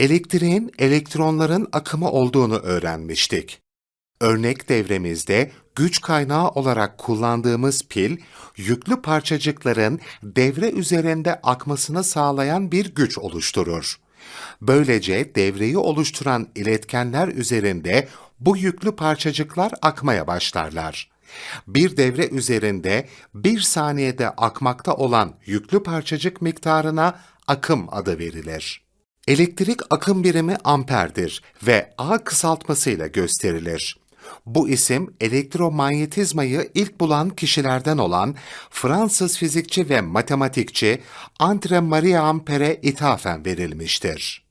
Elektriğin elektronların akımı olduğunu öğrenmiştik. Örnek devremizde güç kaynağı olarak kullandığımız pil, yüklü parçacıkların devre üzerinde akmasını sağlayan bir güç oluşturur. Böylece devreyi oluşturan iletkenler üzerinde bu yüklü parçacıklar akmaya başlarlar. Bir devre üzerinde bir saniyede akmakta olan yüklü parçacık miktarına akım adı verilir. Elektrik akım birimi amperdir ve A kısaltmasıyla gösterilir. Bu isim elektromanyetizmayı ilk bulan kişilerden olan Fransız fizikçi ve matematikçi André Marie Ampere'e ithafen verilmiştir.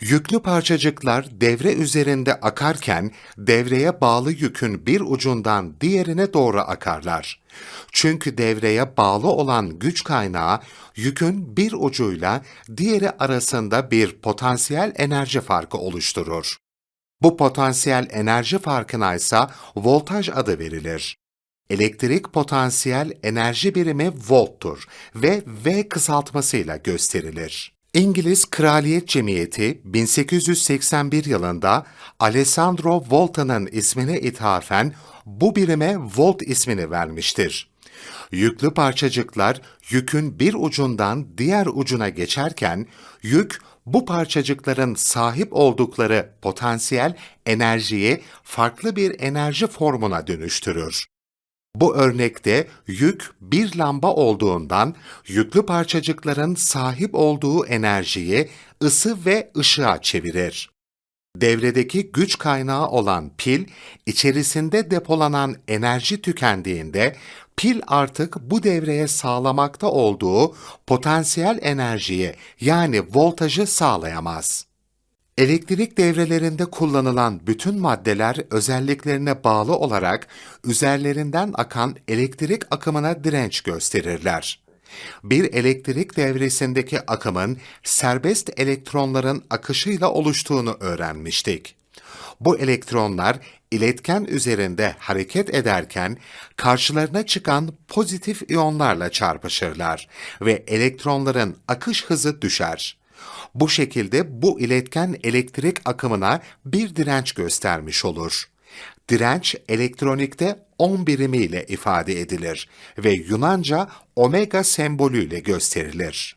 Yüklü parçacıklar devre üzerinde akarken devreye bağlı yükün bir ucundan diğerine doğru akarlar. Çünkü devreye bağlı olan güç kaynağı yükün bir ucuyla diğeri arasında bir potansiyel enerji farkı oluşturur. Bu potansiyel enerji farkına ise voltaj adı verilir. Elektrik potansiyel enerji birimi volttur ve V kısaltmasıyla gösterilir. İngiliz Kraliyet Cemiyeti 1881 yılında Alessandro Volta'nın ismine ithafen bu birime volt ismini vermiştir. Yüklü parçacıklar yükün bir ucundan diğer ucuna geçerken yük bu parçacıkların sahip oldukları potansiyel enerjiyi farklı bir enerji formuna dönüştürür. Bu örnekte yük bir lamba olduğundan yüklü parçacıkların sahip olduğu enerjiyi ısı ve ışığa çevirir. Devredeki güç kaynağı olan pil, içerisinde depolanan enerji tükendiğinde pil artık bu devreye sağlamakta olduğu potansiyel enerjiyi yani voltajı sağlayamaz. Elektrik devrelerinde kullanılan bütün maddeler özelliklerine bağlı olarak üzerlerinden akan elektrik akımına direnç gösterirler. Bir elektrik devresindeki akımın serbest elektronların akışıyla oluştuğunu öğrenmiştik. Bu elektronlar iletken üzerinde hareket ederken karşılarına çıkan pozitif iyonlarla çarpışırlar ve elektronların akış hızı düşer. Bu şekilde bu iletken elektrik akımına bir direnç göstermiş olur. Direnç elektronikte ohm birimiyle ifade edilir ve Yunanca omega sembolüyle gösterilir.